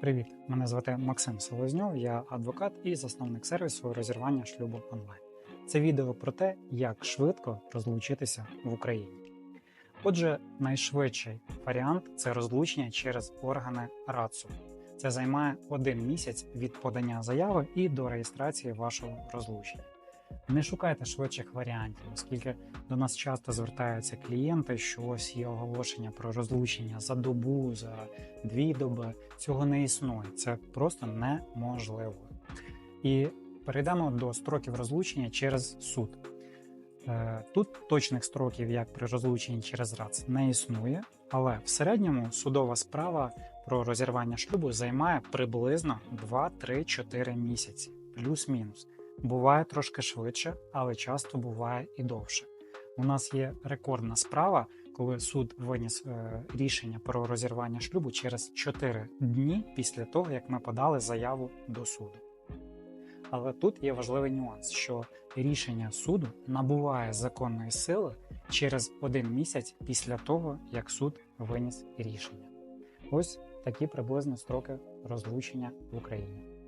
Привіт! Мене звати Максим Селезньов, я адвокат і засновник сервісу розірвання шлюбу онлайн. Це відео про те, як швидко розлучитися в Україні. Отже, найшвидший варіант це розлучення через органи РАЦУ. Це займає один місяць від подання заяви і до реєстрації вашого розлучення. Не шукайте швидших варіантів, оскільки до нас часто звертаються клієнти, що ось є оголошення про розлучення за добу, за дві доби. Цього не існує, це просто неможливо. І перейдемо до строків розлучення через суд. Е, Тут точних строків, як при розлученні через РАЦ, не існує, але в середньому судова справа про розірвання шлюбу займає приблизно 2-3-4 місяці, плюс-мінус. Буває трошки швидше, але часто буває і довше. У нас є рекордна справа, коли суд виніс е, рішення про розірвання шлюбу через 4 дні після того, як ми подали заяву до суду. Але тут є важливий нюанс, що рішення суду набуває законної сили через один місяць після того, як суд виніс рішення. Ось такі приблизно строки розлучення в Україні.